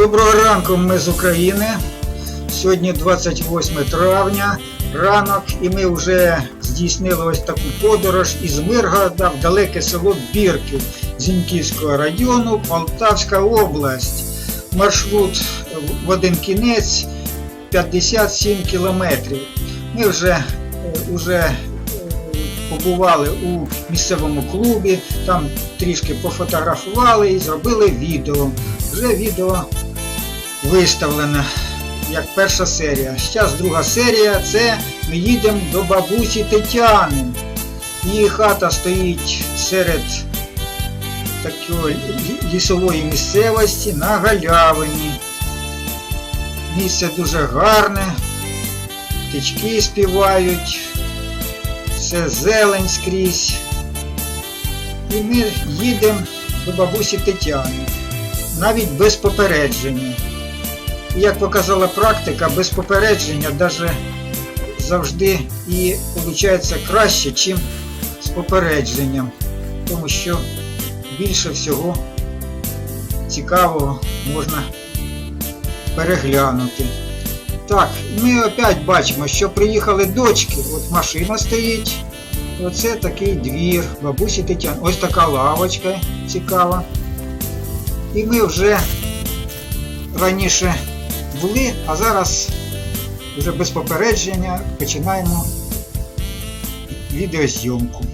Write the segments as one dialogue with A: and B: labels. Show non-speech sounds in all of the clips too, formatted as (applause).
A: Доброго ранку, ми з України. Сьогодні 28 травня, ранок, і ми вже здійснили ось таку подорож із Миргорода в далеке село Бірків Зіньківського району, Полтавська область. Маршрут в один кінець 57 кілометрів. Ми вже, е, вже е, побували у місцевому клубі, там трішки пофотографували і зробили відео. Вже відео виставлено як перша серія. Зараз друга серія це ми їдемо до бабусі Тетяни. Її хата стоїть серед такої лісової місцевості на галявині. Місце дуже гарне, птички співають, все зелень скрізь. І ми їдемо до бабусі Тетяни, навіть без попередження. Як показала практика, без попередження навіть завжди і виходить краще, ніж з попередженням, тому що більше всього цікавого можна переглянути. Так, ми опять бачимо, що приїхали дочки. От машина стоїть. Оце такий двір, бабусі Тетяни. Ось така лавочка цікава. І ми вже раніше були, а зараз вже без попередження починаємо відеозйомку.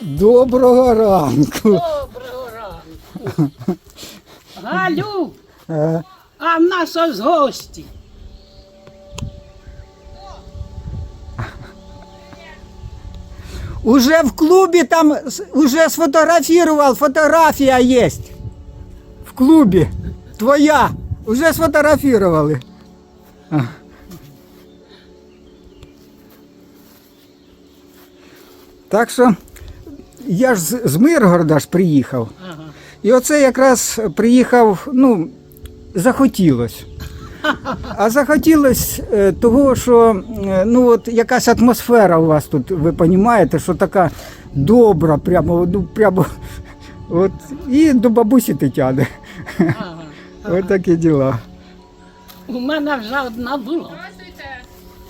B: Доброго ранку.
C: Доброго ранку. Галю,
B: Е,
C: а в нас ось гості.
B: Уже в клубе там уже сфотографировал, фотография есть. В клубе. Твоя. Уже сфотографировали. Так що я ж з Миргорода ж приїхав.
C: Ага.
B: І оце якраз приїхав, ну, захотілось. А захотілось е, того, що е, ну, от якась атмосфера у вас тут, ви розумієте, що така добра, прямо, ну, прямо от, і до бабусі Тетяни.
C: Ага.
B: Ось такі діла.
C: У мене вже одна була.
D: Здравствуйте.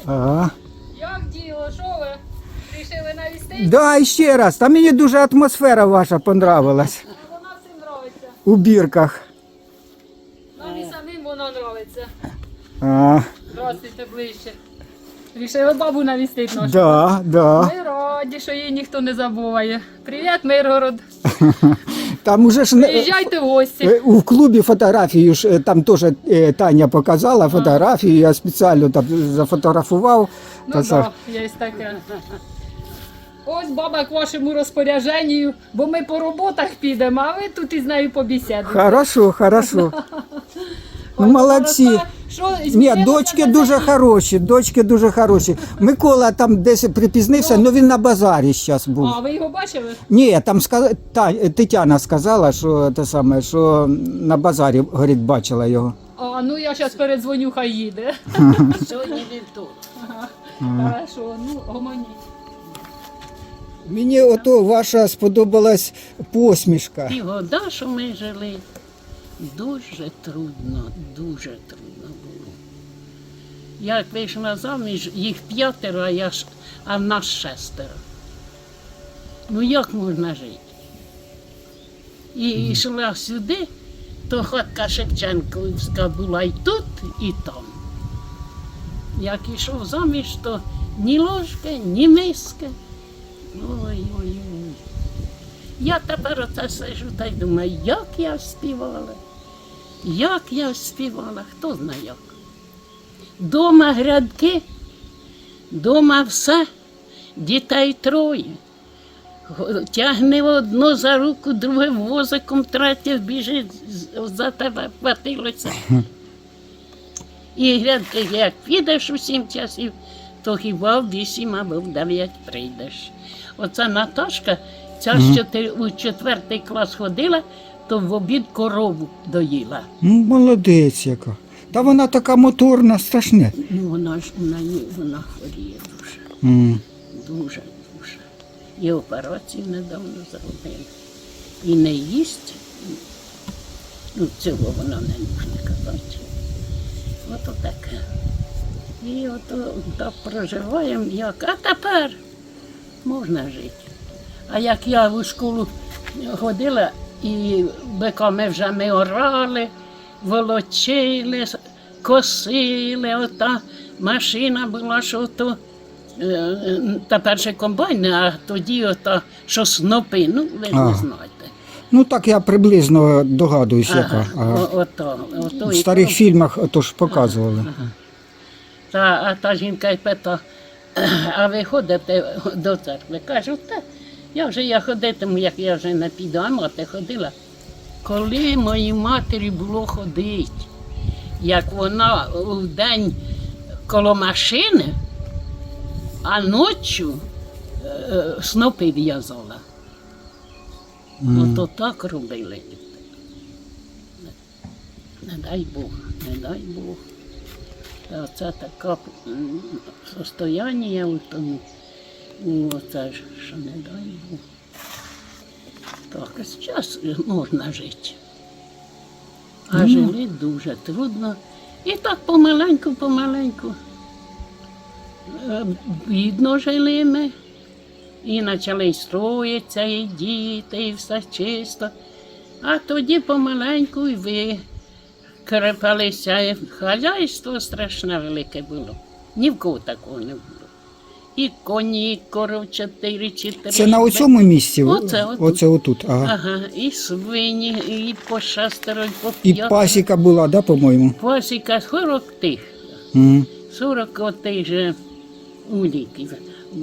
B: Ага.
D: Як діло? Що ви? Рішили навістити?
B: Да, і ще раз, там мені дуже атмосфера ваша понравилась
D: Вона всім нравиться.
B: у бірках.
D: Нам і самим воно нравиться.
B: А,
D: Здравствуйте ближче. Рішили бабу навістити нашу.
B: да, да.
D: Ми раді, що її ніхто не забуває. Привіт, Миргород. (laughs)
B: Там уже ж не,
D: Приїжджайте в гості.
B: Е, У клубі фотографію ж е, там теж е, Таня показала фотографію, я спеціально там зафотографував.
D: Ну так, да, є таке. Ось баба к вашому розпорядженню, бо ми по роботах підемо, а ви тут із нею побесідуєте.
B: Хорошо, хорошо. (laughs) Ну, молодці.
D: Що,
B: Ні, дочки дуже хороші, дочки дуже хороші. Микола там десь припізнився, але він на базарі зараз був.
D: А, ви його бачили?
B: Ні, там сказ... Та, Тетяна сказала, що те саме, що на базарі, говорить, бачила його.
D: А, ну я зараз передзвоню, хай їде.
C: Сьогодні він тут.
D: Хорошо, ну гомоніть.
B: Мені ото ваша сподобалась посмішка.
C: Ті года, що ми жили, дуже трудно, дуже трудно було. Як вийшла заміж, їх п'ятеро, а, я а в нас шестеро. Ну як можна жити? І йшла сюди, то хатка Шевченківська була і тут, і там. Як йшов заміж, то ні ложки, ні миски. Ой-ой-ой. Я тепер оце сижу та й думаю, як я співала, як я співала, хто знає як. Дома грядки, дома все, дітей троє. Тягне одно за руку, друге возиком, третє біжить за тебе хватилося. І грядки, як підеш у сім часів, то хіба в вісім або в дев'ять прийдеш. Оця Наташка, ця з чотири, у четвертий клас ходила, то в обід корову доїла.
B: Ну, молодець яка. Та вона така моторна, страшне.
C: Ну вона ж на ній вона хворіє дуже,
B: М.
C: дуже, дуже. І операцію недавно зробили. І не їсть, Ну, цього вона не можна казати. Ото таке. І ото так проживаємо, як. А тепер можна жити. А як я в школу ходила, і биками вже ми орали, волочили, косили, ота машина була, що то. е, Тепер ще комбайни, а тоді ото, що снопи, ну ви ж не знаєте.
B: Ну так я приблизно догадуюсь, яка. Ага.
C: О- ото, ото
B: В старих
C: то.
B: фільмах то ж показували.
C: Та, а та жінка й пита, а ви ходите до церкви? Кажу, та я вже я ходитиму, як я вже не піду, а мати ходила. Коли моїй матері було ходити, як вона в день коло машини, а ночі е, снопи в'язала. Ото так робили. Не, не дай Бог, не дай Бог. Та Оце таке состояння у тому. Ну, Оце ж, що не дай Бог. Так, а зараз можна жити. А жили дуже трудно. І так помаленьку, помаленьку. Е, Бідно жили ми. І почали строїтися, і діти, і все чисто. А тоді помаленьку і ви крепалися. і Хазяйство страшне велике було. Ні в кого такого не було. І коні, і коров чотири чи три.
B: Це на оцьому місці?
C: Оце отут.
B: Оце отут. Ага.
C: Ага, і свині, і по шестеро, і по
B: І пасіка була, да, по-моєму?
C: Пасіка 40 тих.
B: Мгм.
C: 40 отих же уліків.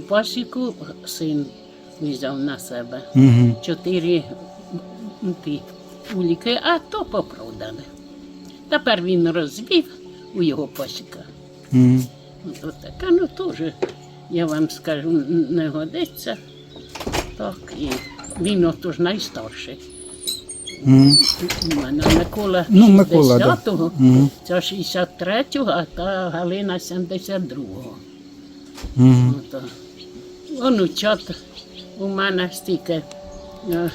C: Пасіку син взяв на себе.
B: Мгм.
C: Чотири м, ті уліки, а то попродали. Тепер він розвів у його пасіка.
B: Мгм.
C: От така, ну теж, я вам скажу, не годиться. Так, і він отож найстарший.
B: Мгм.
C: У мене Микола
B: Ну, Микола, да.
C: 60-го,
B: Мгм.
C: ця 63-го, а та Галина 72-го.
B: Мгм.
C: Ото. Онучат у мене стільки е,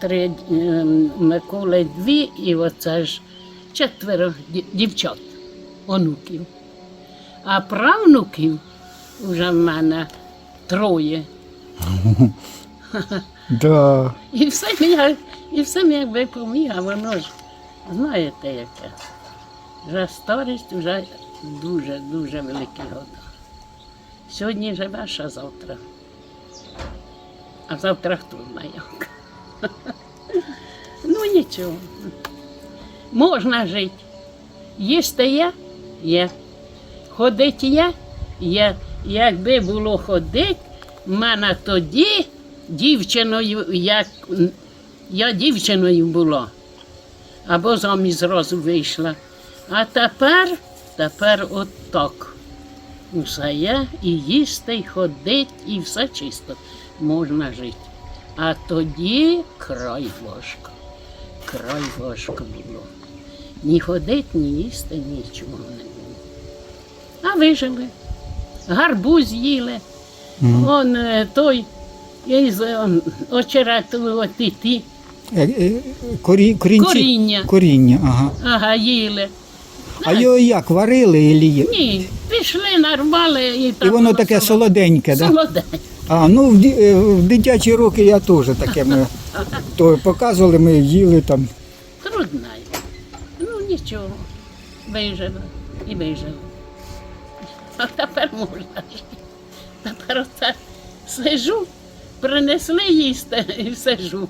C: три е, Миколи дві, і оце ж четверо дівчат, онуків. А правнуків вже в мене троє. (laughs)
B: Да.
C: І все я, і все мені якби поміг, а воно ж, знаєте яке. Вже старість, вже дуже-дуже великі года. Сьогодні живеш, а завтра. А завтра хто знає як. (laughs) Ну нічого. Можна жити. Їсти є? Є. Ходити є? Є. Якби було ходити, в мене тоді дівчиною, як я дівчиною була, або заміж зразу вийшла. А тепер, тепер от так. Усе є, і їсти, і ходить, і все чисто. Можна жити. А тоді край важко. Край важко було. Ні ходить, ні їсти, нічого не. А вижили. Гарбуз їли. Он е, той із очерету ті, ті
B: Е, е, Корі, корінці?
C: коріння.
B: Коріння, ага.
C: Ага, їли.
B: А його як, варили і є?
C: Ні, пішли, нарвали і так.
B: І воно таке солоденьке, да?
C: Солоденьке.
B: А, ну в, ді- в дитячі роки я теж таке ми (laughs) то показували, ми їли там.
C: Трудно. Ну нічого. Вижили і вижили. А тепер можна жити. Тепер оце сижу, принесли їсти і сижу.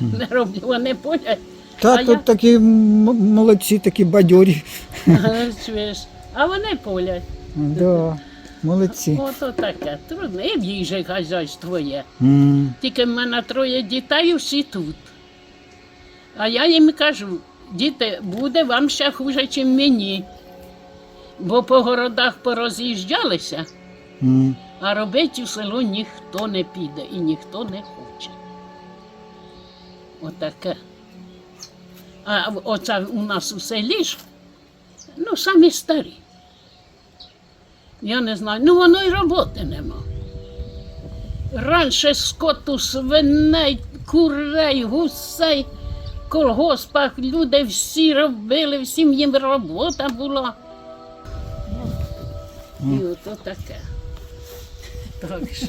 C: Не роблю, вони полять.
B: Та
C: а
B: тут такі молодці, такі бадьорі.
C: чуєш, а вони полять.
B: Да, молодці.
C: Ото таке. Трудно. І в їжі хазяйство є.
B: М,
C: Тільки в мене троє дітей, всі тут. А я їм кажу, діти, буде вам ще хуже, ніж мені. Бо по городах пороз'їжджалися,
B: м.
C: а робити в село ніхто не піде і ніхто не хоче. Отаке. А оце у нас у селі ж, ну, самі старі. Я не знаю, ну воно й роботи нема. Раніше скоту, свиней, курей, гусей, колгоспах люди всі робили, всім їм робота була. І ото таке. Так що.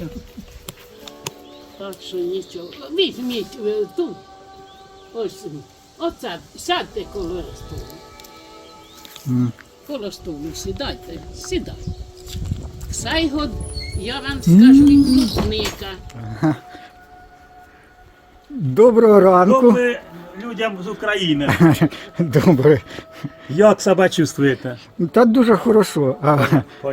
C: Так що нічого. Візьміть е, тут. Ось. Оце. Сядьте коло столу.
B: М.
C: Коло столу сідайте, сідайте. Сайгод, я вам скажу, і клубника.
B: Доброго ранку.
E: Добре людям з України. (laughs)
B: Добре.
E: Як себе чувствуєте?
B: Та дуже хорошо. А,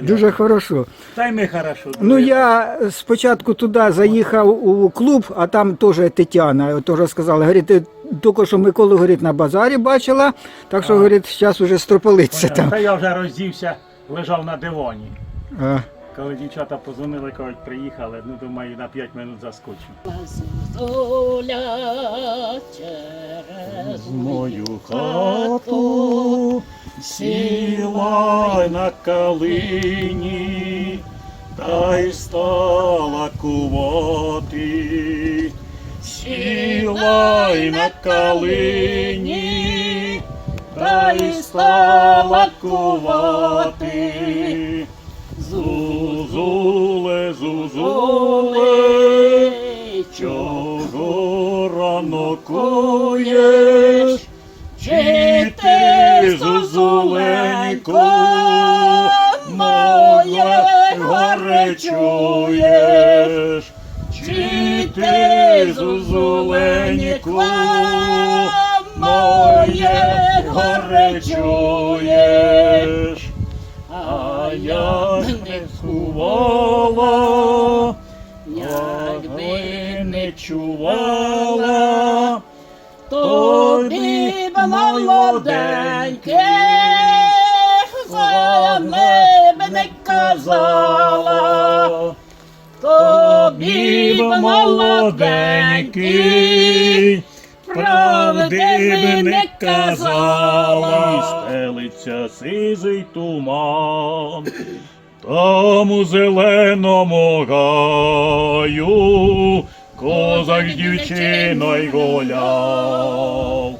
B: дуже хорошо.
E: Та й ми хорошо.
B: Ну я спочатку туди заїхав у клуб, а там теж Тетяна теж сказала, говорить, «Ти тільки що Миколу говорить, на базарі бачила, так що, говорить, зараз уже строполиться там.
E: Та я вже роздівся, лежав на дивані.
B: А,
E: Коли дівчата позвонили, кажуть, приїхали, ну думаю, на 5 минут заскочу.
C: Оля через
E: Мою хату сіла на калині, та й стала кувати. Сіла й на калині, та й стала кувати. Чого рано куєш? Чи ти, зозуленько, моє горечуєш. Чи ти, зозуленько, моє горе чуєш? А я не сховала, якби не чувала, тобі завжди б не казала, тобі молоденький, правди б не казала, стелиться сизий туман. Там у зеленому гаю козак з дівчиною гуляв.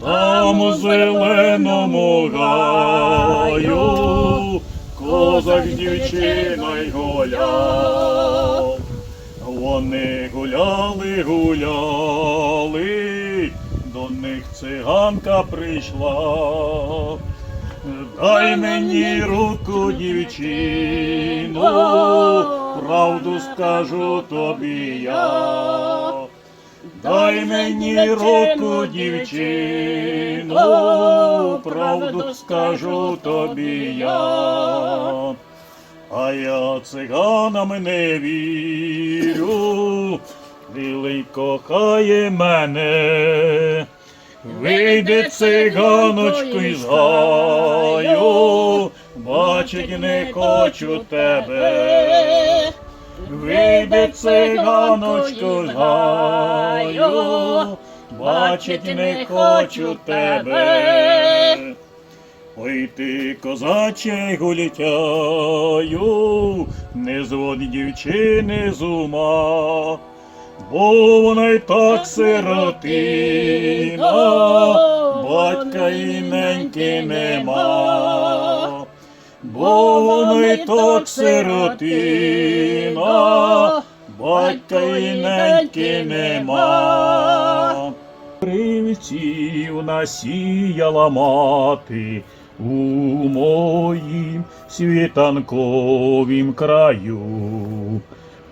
E: Там у зеленому гаю козак з дівчиною гуляв. Вони гуляли, гуляли, до них циганка прийшла. Дай мені руку, дівчино, правду скажу тобі я. Дай мені руку, дівчино, правду скажу тобі я. А я циганам не вірю, Лілий кохає мене. Вийде циганочку із гаю, бачить не хочу тебе. Вийде циганочку з гаю, бачить не хочу тебе. Ой ти, козаче гулітяю, не зводь дівчини з ума, бо вона й так сиротина, батька і неньки нема, бо вона й так сиротина, батька і неньки нема. Привців насіяла мати у моїм світанковім краю,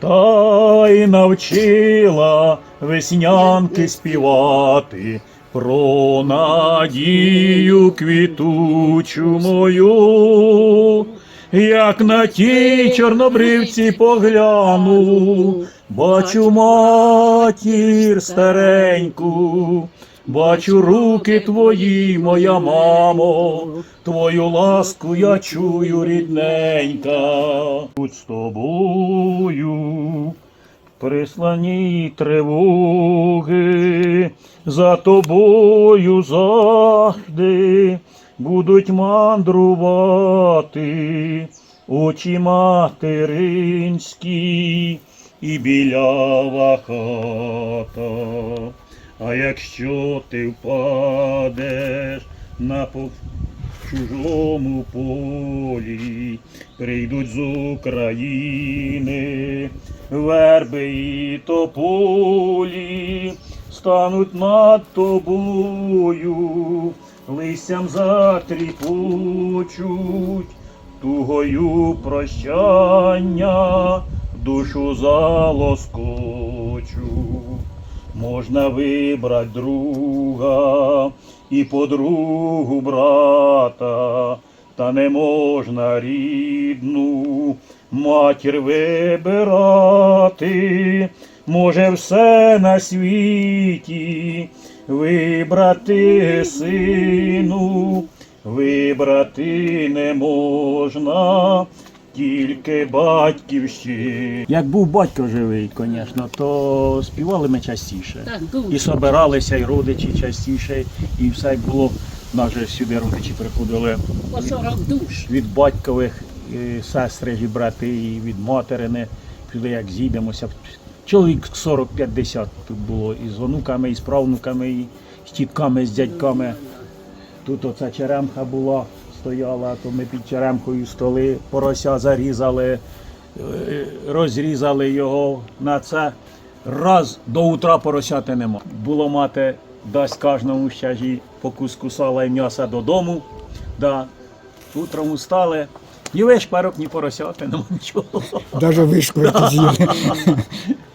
E: та й навчила веснянки співати про надію квітучу мою. Як на тій чорнобривці погляну, бачу матір стареньку, бачу руки твої, моя мамо, твою ласку я чую, рідненька. Будь з тобою, прислані тривоги, за тобою завжди будуть мандрувати очі материнські і білява хата. А якщо ти впадеш на чужому полі, прийдуть з України верби і тополі, стануть над тобою, листям затріпочуть, тугою прощання, душу залоскочу. Можна вибрати друга і подругу брата, та не можна рідну матір вибирати, може все на світі вибрати сину, вибрати не можна. Тільки батьківщина. Як був батько живий, звісно, то співали ми частіше.
C: Так,
E: І собиралися, і родичі частіше, і все було. Нас же сюди родичі приходили
C: По 40 душ.
E: від батькових і сестри і брати, і від материни. Сюди як зійдемося. Чоловік 40-50 тут було і з онуками, і з правнуками, і з тітками, з дядьками. Тут оця черемха була, стояла, то ми під черемкою столи, порося зарізали, е, розрізали його на це. Раз до утра поросяти нема. Було мати, дасть кожному по куску сала і м'яса додому. Да. Утром устали. Ні вишпарок, ні поросяти, нема нічого.
B: Даже вишку з'їли.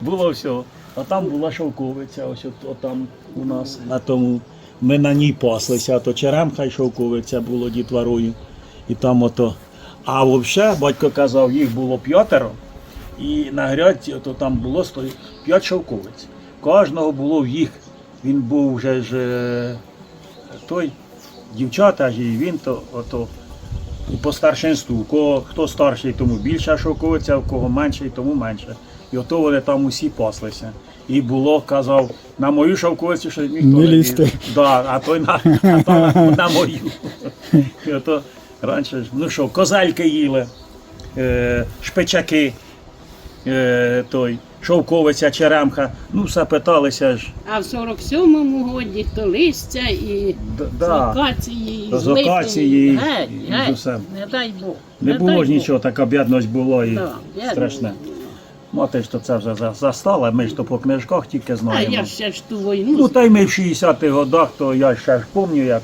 E: Було все. А там була шовковиця, ось от, от там у нас. На тому ми на ній паслися, а то черемха й шовковиця було дітворою. І там ото. А взагалі, батько казав, їх було п'ятеро, і на грядці ото там було п'ять шовковиць. Кожного було в їх. Він був вже ж е, той, дівчата і він, то ото. По старшинству, у кого хто старший, тому більша шовковиця, у кого менший, тому менше. І ото вони там усі паслися. І було, казав, на мою шовковицю ще ніхто
B: Не
E: не
B: лізьте.
E: ліз. Да, а той на, а то на, на мою. І ото раніше, ну що, козальки їли, е, шпичаки, е, той, шовковиця, черемха. Ну, все питалися ж.
C: А в 47-му годі то листя і
E: Д-
C: з
E: Да.
C: акації, і з
E: з акації,
C: липи. Геть,
E: і з
C: геть,
E: усім.
C: не дай Бог.
E: Не було
C: дай
E: ж
C: Бог.
E: нічого, така бідність була і
C: Да, я
E: страшне.
C: думаю.
E: Мати ж то це вже за- застала, ми ж то по книжках тільки
C: А
E: знаємо.
C: я ще ж ту війну.
E: Ну та й ми в 60-х годах, то я ще ж пам'ятаю, як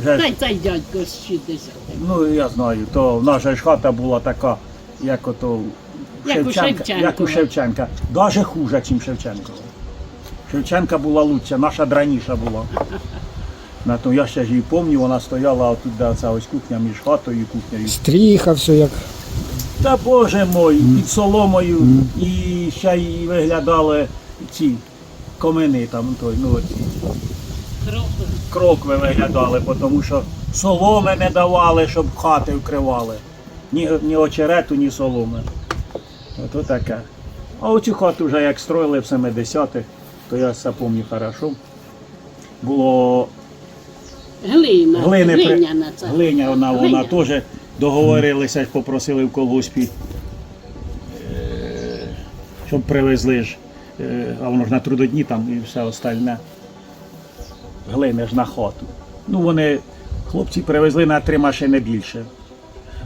E: вже
C: Та й цей дядько з 60
E: ну я знаю, то наша ж хата була така, як ото
C: Як у Шевченкова.
E: як у Шевченка. Даже хуже, ніж Шевченкова. Шевченка була лучша, наша драніша була. На то я ще ж її пам'ятаю, вона стояла отут, де оця ось кухня між хатою і кухнею.
B: Стріха, все як.
E: Та Боже мой, під соломою і ще й виглядали ці комини там, той, ну, ці, крокви виглядали, тому що соломи не давали, щоб хати вкривали. Ні, ні очерету, ні соломи. Ото таке. А оцю хату вже як строїли в 70-х, то я все пам'ятаю хорошо. Було
C: Глина,
E: глини, при-
C: глиняна це.
E: глиня вона, вона теж договорилися, попросили в колгоспі, е, щоб привезли ж, е, а воно ж на трудодні там і все остальне. Глини ж на хату. Ну вони, хлопці привезли на три машини більше.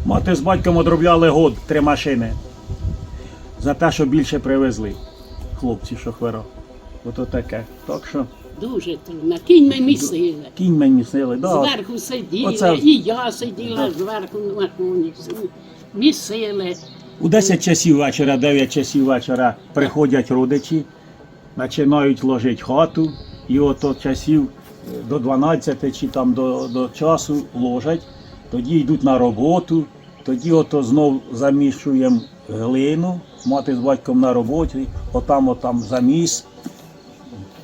E: Мати з батьком одробляли год три машини. За те, що більше привезли. Хлопці шофера. Ото таке. Так що
C: Дуже трудно. Кінь ми місили.
E: кінь мені сили. Да.
C: Зверху сиділи,
E: Оце-
C: і я сиділа зверху на коні. Місили.
E: У 10 часів вечора, 9 часів вечора приходять родичі, починають ложити хату, і от от часів е, до 12 чи там до, до часу ложать, тоді йдуть на роботу, тоді ото знов замішуємо глину, мати з батьком на роботі, отам отам заміс,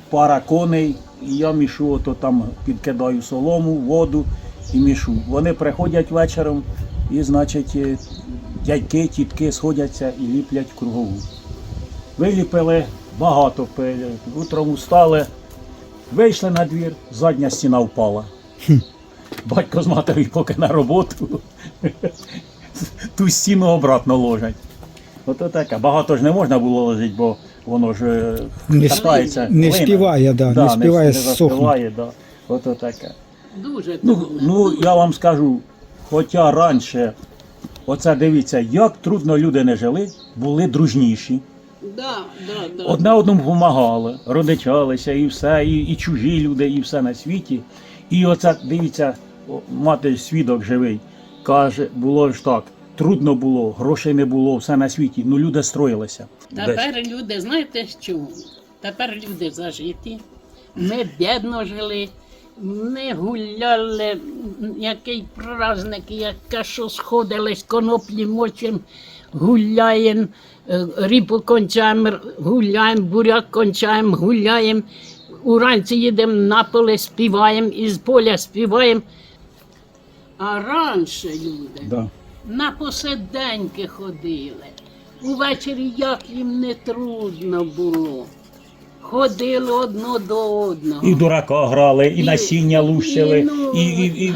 E: пара коней, і я мішу, ото там підкидаю солому, воду і мішу. Вони приходять вечором і, значить, е, дядьки, тітки сходяться і ліплять кругову. Виліпили багато пили. Утром устали, вийшли на двір, задня стіна впала. Батько з матерою поки на роботу, ту стіну обратно ложать. Ото таке. Багато ж не можна було ложити, бо воно ж е,
B: Не
E: катається.
B: Не
E: глина.
B: співає, да,
E: Да,
B: не співає
E: не
B: сохне.
E: заспіває, да. Ото таке.
C: Дуже
E: Ну,
C: трудно.
E: ну я вам скажу, хоча раніше, оце дивіться, як трудно люди не жили, були дружніші.
C: Да, да, да.
E: Одне одному допомагали, родичалися і все, і, і чужі люди, і все на світі. І оце, дивіться, о, мати свідок живий, каже, було ж так, трудно було, грошей не було, все на світі, ну люди строїлися. Десь.
C: Тепер люди, знаєте чому? Тепер люди зажиті. Ми бідно жили, ми гуляли, який праздник, яке що сходились, коноплі мочим, гуляємо, е, ріпу кончаємо, гуляємо, буряк кончаємо, гуляємо. Уранці їдемо на поле, співаємо, із поля співаємо. А раніше люди
E: Да.
C: на посиденьки ходили. Увечері як їм не трудно було. Ходили одно до одного.
E: І дурака грали, і,
C: І-
E: насіння лущили,
C: і, ну,
E: і, і, і,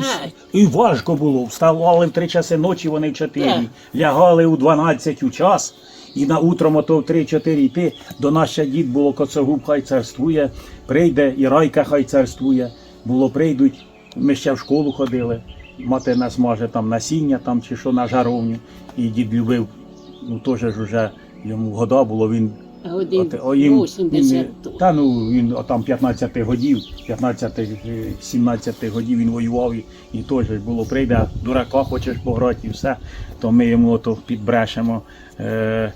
E: і важко було. Вставали в три часи ночі, вони в чотири, лягали у 12 у час, і на утром ото в 3-4 йти. До нас ще дід було коцогуб, хай царствує, прийде і райка хай царствує. Було прийдуть, ми ще в школу ходили. Мати нас може там насіння там чи що на жаровню. І дід любив, ну теж ж уже йому года було, він От, о, їм,
C: 80
E: він, та ну він о, там 15 годів, 15-17 годів він воював і, і теж було прийде, дурака хочеш пограти і все, то ми йому то підбрешемо. Е,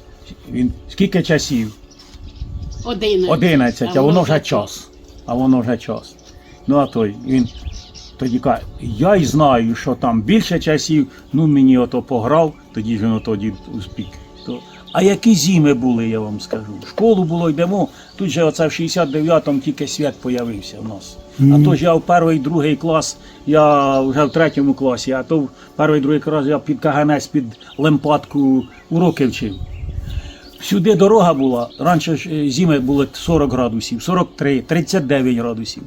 E: він, скільки часів?
C: 11.
E: 11, а воно вже час. А воно вже час. Ну а той він тоді каже, я й знаю, що там більше часів, ну мені ото пограв, тоді ж він ото дід успік. То, а які зими були, я вам скажу. В школу було йдемо, тут же оце в 69-му тільки свят появився в нас. А то ж я в перший, другий клас, я вже в третьому класі, а то в перший, другий клас я під каганець, під лемпатку уроки вчив. Сюди дорога була, раніше ж е, зими були 40 градусів, 43, 39 градусів.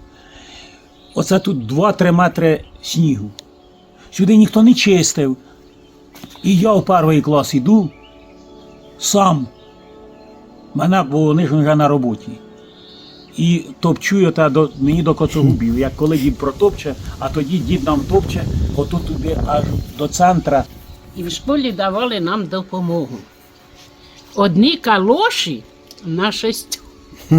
E: Оце тут 2-3 метри снігу. Сюди ніхто не чистив. І я в перший клас іду сам. Мене, бо вони ж вже на роботі. І топчу я та до, мені до коцогубів. Як коли дід протопче, а тоді дід нам топче, отут туди аж до центра.
C: І в школі давали нам допомогу. Одні калоші на шестю. (laughs)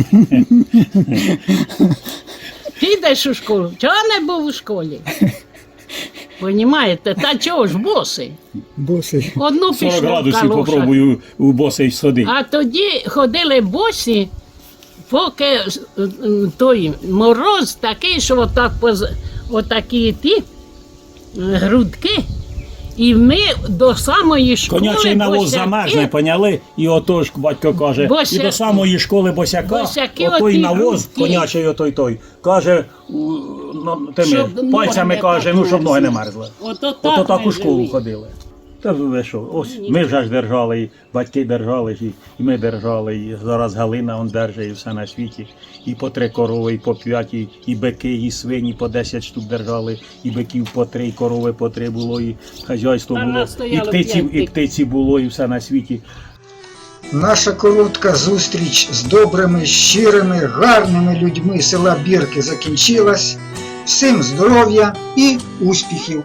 C: Підеш у школу, чого не був у школі? (laughs) Понімаєте, та чого ж боси?
B: Босий.
C: Одну
E: 40
C: пішло в
E: градусів
C: калошах.
E: попробую у босий сходити.
C: А тоді ходили босі, поки е, е, той мороз такий, що отак поз... отакі ті е, грудки. І ми до самої школи
E: Конячий навоз
C: босяки,
E: замерзне, поняли? І ото ж батько каже,
C: Босяки.
E: і до самої школи босяка,
C: Босяки
E: отой навоз,
C: грудки.
E: конячий отой той, каже, ну, тими,
C: Щоб
E: пальцями каже, ну щоб ноги не мерзли.
C: Ото так,
E: Ото так у школу ходили. Та ви що, ось ми вже ж держали, і батьки держали, і, і ми держали, і зараз Галина он держить, і все на світі. І по три корови, і по п'ять, і, і бики, і свині по 10 штук держали, і биків по три, і корови по три було, і хазяйство було, і птиці, і птиці було, і все на світі.
A: Наша коротка зустріч з добрими, щирими, гарними людьми села Бірки закінчилась. Всім здоров'я і успіхів!